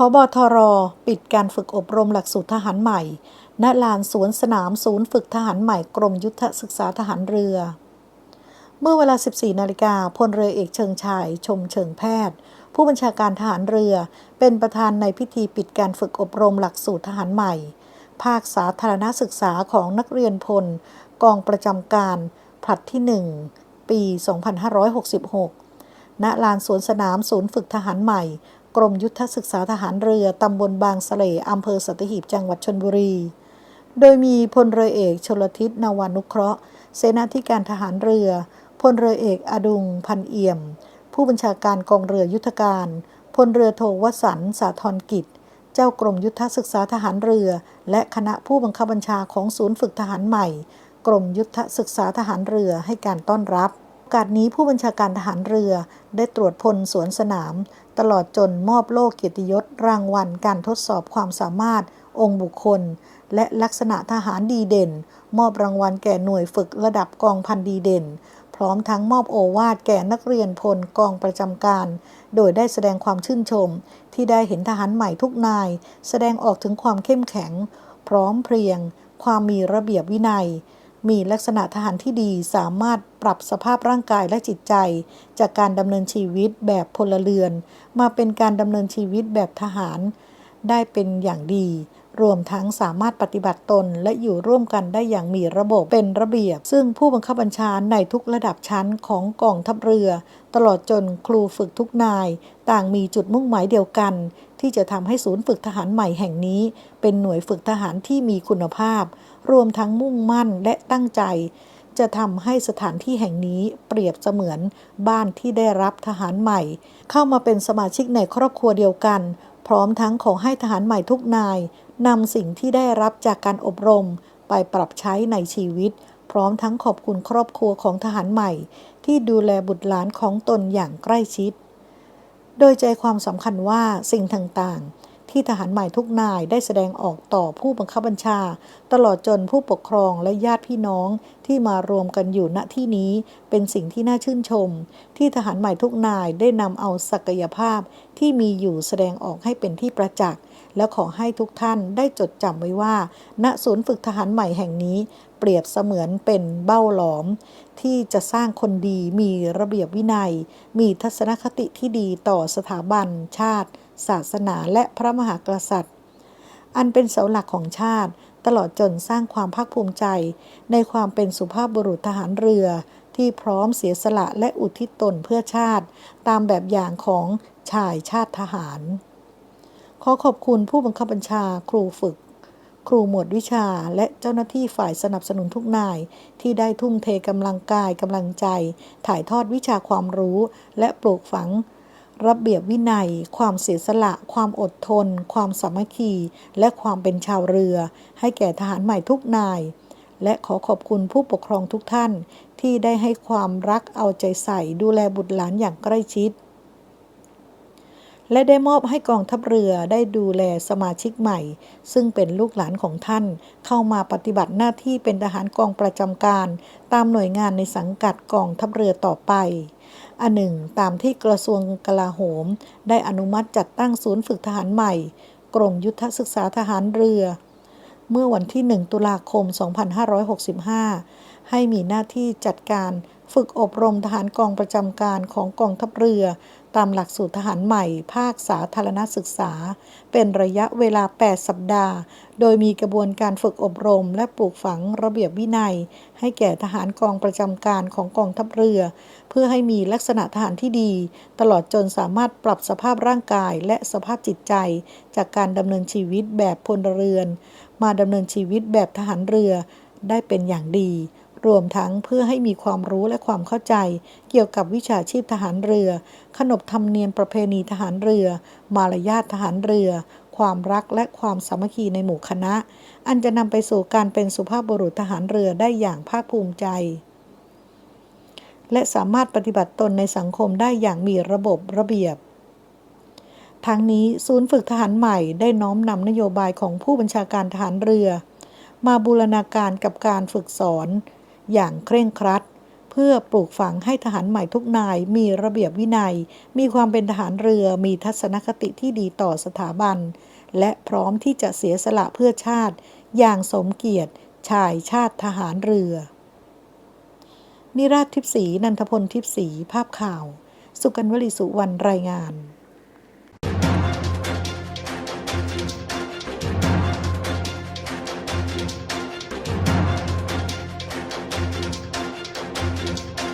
พบทร ปิดการฝึกอบรมหลักสูตรทหารใหม่ ณ ลานสวนสนามศูนย์ฝึกทหารใหม่กรมยุทธศึกษาทหารเรือ เมื่อเวลา 14 นาฬิกาพลเรือเอกเชิงชายชมเชิงแพทย์ ผู้บัญชาการทหารเรือ เป็นประธานในพิธีปิดการฝึกอบรมหลักสูตรทหารใหม่ ภาคสาธารณศึกษาของนักเรียนพล กองประจำการผลัดที่ 1 ปี 2566 ณ ลานสวนสนามศูนย์ฝึกทหารใหม่ กรมยุทธศึกษาทหารเรือ ตำบลบางสะเลอำเภอสัตหีบจังหวัดชนบุรี โดยมีพลเรือเอกชลทิศนวานุเคราะห์ เสนาธิการทหารเรือ พลเรือเอกอดุงพันเอี่ยม ผู้บัญชาการกองเรือยุทธการ พลเรือโทวสันสาธรกิจ เจ้ากรมยุทธศึกษาทหารเรือ และคณะผู้บังคับบัญชาของศูนย์ฝึกทหารใหม่ กรมยุทธศึกษาทหารเรือให้การต้อนรับกาสนี้ผู้บัญชาการทหารเรือได้ตรวจพลสวนสนาม ตลอดจนมอบโล่เกียรติยศรางวัลการทดสอบความสามารถองค์บุคคล และลักษณะทหารดีเด่น มอบรางวัลแก่หน่วยฝึกระดับกองพันดีเด่น พร้อมทั้งมอบโอวาทแก่นักเรียนพลกองประจำการ โดยได้แสดงความชื่นชม ที่ได้เห็นทหารใหม่ทุกนาย แสดงออกถึงความเข้มแข็ง พร้อมเพรียง ความมีระเบียบวินัย มีลักษณะทหารที่ดีสามารถปรับสภาพร่างกายและจิตใจ จากการดำเนินชีวิตแบบพลเรือน มาเป็นการดำเนินชีวิตแบบทหาร ได้เป็นอย่างดี รวมทั้งสามารถปฏิบัติตนและอยู่ร่วมกันได้อย่างมีระบบเป็นระเบียบ ซึ่งผู้บังคับบัญชาในทุกระดับชั้นของกองทัพเรือ ตลอดจนครูฝึกทุกนาย ต่างมีจุดมุ่งหมายเดียวกัน ที่จะทำให้ศูนย์ฝึกทหารใหม่แห่งนี้ เป็นหน่วยฝึกทหารที่มีคุณภาพ รวมทั้งมุ่งมั่นและตั้งใจ จะทำให้สถานที่แห่งนี้เปรียบเสมือนบ้านที่ได้รับทหารใหม่ เข้ามาเป็นสมาชิกในครอบครัวเดียวกัน พร้อมทั้งขอให้ทหารใหม่ทุกนายนำสิ่งที่ได้รับจากการอบรมไปปรับใช้ในชีวิต พร้อมทั้งขอบคุณครอบครัวของทหารใหม่ ที่ดูแลบุตรหลานของตนอย่างใกล้ชิด โดยใจความสำคัญว่าสิ่งต่างๆ ที่ทหารใหม่ทุกนายได้แสดงออกต่อผู้บังคับบัญชา ตลอดจนผู้ปกครองและญาติพี่น้องที่มารวมกันอยู่ณที่นี้เป็นสิ่งที่น่าชื่นชม ที่ทหารใหม่ทุกนายได้นำเอาศักยภาพที่มีอยู่แสดงออกให้เป็นที่ประจักษ์ และขอให้ทุกท่านได้จดจำไว้ว่า ณศูนย์ฝึกทหารใหม่แห่งนี้ เปรียบเสมือนเป็นเบ้าหลอม ที่จะสร้างคนดีมีระเบียบวินัย มีทัศนคติที่ดีต่อสถาบัน ชาติ ศาสนาและพระมหากษัตริย์ อันเป็นเสาหลักของชาติ ตลอดจนสร้างความภาคภูมิใจ ในความเป็นสุภาพบุรุษทหารเรือที่พร้อมเสียสละและอุทิศตนเพื่อชาติ ตามแบบอย่างของชายชาติทหาร ขอขอบคุณผู้บังคับบัญชาครูฝึก ครูหมวดวิชาและเจ้าหน้าที่ฝ่ายสนับสนุนทุกนาย ที่ได้ทุ่มเทกำลังกายกำลังใจ ถ่ายทอดวิชาความรู้ และปลูกฝัง ระเบียบวินัย ความเสียสละ ความอดทน ความสามัคคี และความเป็นชาวเรือ ให้แก่ทหารใหม่ทุกนาย และขอขอบคุณผู้ปกครองทุกท่าน ที่ได้ให้ความรักเอาใจใส่ดูแลบุตรหลานอย่างใกล้ชิด และได้มอบให้กองทัพเรือได้ดูแลสมาชิกใหม่ ซึ่งเป็นลูกหลานของท่าน เข้ามาปฏิบัติหน้าที่เป็นทหารกองประจำการ ตามหน่วยงานในสังกัดกองทัพเรือต่อไป อันหนึ่ง ตามที่กระทรวงกลาโหม ได้อนุมัติจัดตั้งศูนย์ฝึกทหารใหม่ กรมยุทธศึกษาทหารเรือ เมื่อวันที่ 1 ตุลาคม 2565 ให้มีหน้าที่จัดการ ฝึกอบรมทหารกองประจำการของกองทัพเรือ ตามหลักสูตรทหารใหม่ ภาคสาธารณศึกษา เป็นระยะเวลา 8 สัปดาห์ โดยมีกระบวนการฝึกอบรมและปลูกฝังระเบียบวินัย ให้แก่ทหารกองประจำการของกองทัพเรือ เพื่อให้มีลักษณะทหารที่ดี ตลอดจนสามารถปรับสภาพร่างกายและสภาพจิตใจ จากการดำเนินชีวิตแบบพลเรือน มาดำเนินชีวิตแบบทหารเรือได้เป็นอย่างดี รวมทั้งเพื่อให้มีความรู้และความเข้าใจ เกี่ยวกับวิชาชีพทหารเรือ ขนบธรรมเนียมประเพณีทหารเรือ มารยาททหารเรือ ความรักและความสามัคคีในหมู่คณะ อันจะนำไปสู่การเป็นสุภาพบุรุษทหารเรือได้อย่างภาคภูมิใจ และสามารถปฏิบัติตนในสังคมได้อย่างมีระบบระเบียบทั้งนี้ศูนย์ฝึกทหารใหม่ได้น้อมนำนโยบายของผู้บัญชาการทหารเรือ มาบูรณาการกับการฝึกสอน อย่างเคร่งครัด เพื่อปลูกฝังให้ทหารใหม่ทุกนาย มีระเบียบวินัย มีความเป็นทหารเรือมีทัศนคติที่ดีต่อสถาบัน และพร้อมที่จะเสียสละเพื่อชาติ อย่างสมเกียรติ ชายชาติทหารเรือ นิราชทิพย์ศรีนันทพลทิพย์ศรีภาพข่าว สุกันวลีสุวรรณรายงาน